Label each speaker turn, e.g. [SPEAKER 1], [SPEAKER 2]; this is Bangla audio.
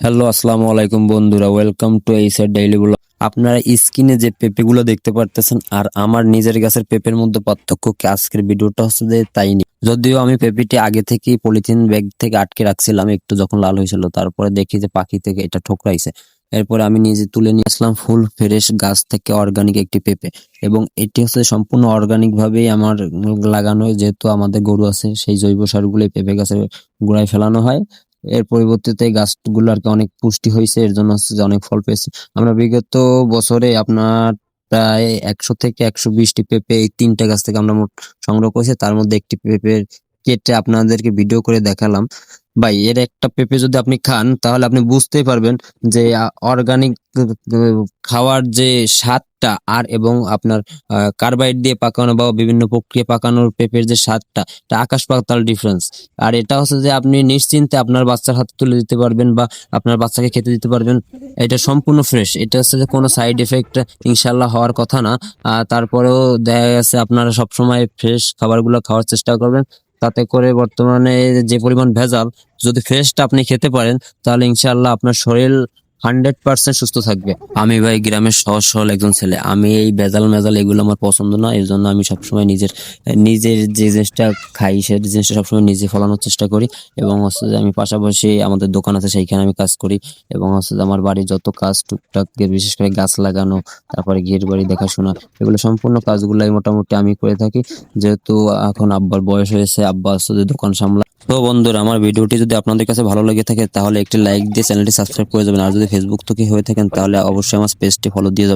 [SPEAKER 1] হ্যালো, আসসালামু আলাইকুম বন্ধুরা ওয়েলকাম টু এইসার ডেইলি ব্লগ আপনারা স্ক্রিনে যে পেঁপেগুলো দেখতে পারতেছেন আর আমার নিজের গাছের পেঁপের মধ্যে পার্থক্য কি আজকের ভিডিওটা হচ্ছে যে তাই নি যদিও আমি পেঁপেটি আগে থেকে পলিথিন ব্যাগ থেকে আটকে রাখছিলাম, একটু যখন লাল হয়েছিল, তারপরে দেখি যে পাখি থেকে এটা ঠোকরাইছে। এরপরে আমি নিজে তুলে নিয়ে আসলাম ফুল ফ্রেশ গাছ থেকে অর্গানিক একটি পেঁপে এবং এটি হচ্ছে সম্পূর্ণ অর্গানিক ভাবেই আমার লাগানো যেহেতু আমাদের গরু আছে, সেই জৈব সারগুলো এই পেঁপে গাছের গোড়ায় ফেলানো হয়। এর পরিবর্তিতে গাছগুলো আর কি অনেক পুষ্টি হয়েছে, এর জন্য হচ্ছে যে অনেক ফল পেয়েছে। আমরা বিগত বছরে আপনার প্রায় একশো থেকে একশো বিশটি পেঁপে এই তিনটা গাছ থেকে আমরা মোট সংগ্রহ করেছি। তার মধ্যে একটি পেঁপের কেটে আপনাদেরকে ভিডিও করে দেখালাম। ভাই, এর একটা পেঁপে যদি আপনি খান, তাহলে আপনি বুঝতেই পারবেন যে অর্গানিক খাওয়ার যে স্বাদটা আর এবং আপনার কার্বাইড দিয়ে পাকানো বা বিভিন্ন প্রক্রিয়া পাকানোর পেঁপের যে স্বাদটা, এটা আকাশ পাতাল ডিফারেন্স আর এটা হচ্ছে যে, আপনি নিশ্চিন্তে আপনার বাচ্চার হাতে তুলে দিতে পারবেন বা আপনার বাচ্চাকে খেতে দিতে পারবেন। এটা সম্পূর্ণ ফ্রেশ এটা হচ্ছে যে, কোনো সাইড এফেক্ট ইনশাল্লাহ হওয়ার কথা না। তারপরেও দেখা গেছে আপনারা সবসময় ফ্রেশ খাবারগুলো খাওয়ার চেষ্টা করবেন। তাতে করে বর্তমানে যে পরিমাণ ভেজাল, যদি ফ্রেশটা আপনি খেতে পারেন, তাহলে ইনশাল্লাহ আপনার শরীর হান্ড্রেড পার্সেন্ট সুস্থ থাকবে। আমি ভাই গ্রামের সহজ সরল একজন ছেলে। আমি এই ভেজাল মেজাল এগুলো আমার পছন্দ না, এই জন্য আমি সবসময় নিজের নিজের যে জিনিসটা খাই সেই জিনিসটা সবসময় নিজে ফলানোর চেষ্টা করি এবং হচ্ছে যে আমি পাশাপাশি আমাদের দোকান আছে, সেইখানে আমি কাজ করি এবং হচ্ছে যে আমার বাড়ির যত কাজ টুকটাক, বিশেষ করে গাছ লাগানো, তারপরে গেট বাড়ি দেখাশোনা, এগুলো সম্পূর্ণ কাজগুলাই মোটামুটি আমি করে থাকি। যেহেতু এখন আব্বার বয়স হয়েছে, আব্বা হচ্ছে যে দোকান সামলা তো বন্ধুরা, আমার ভিডিওটি যদি আপনাদের কাছে ভালো লেগে থাকে, তাহলে একটি লাইক দিয়ে চ্যানেলটি সাবস্ক্রাইব করে যাবেন। আর যদি ফেসবুক থেকে হয়ে থাকেন, তাহলে অবশ্যই আমার পেজটি ফলো দিয়ে যাবেন।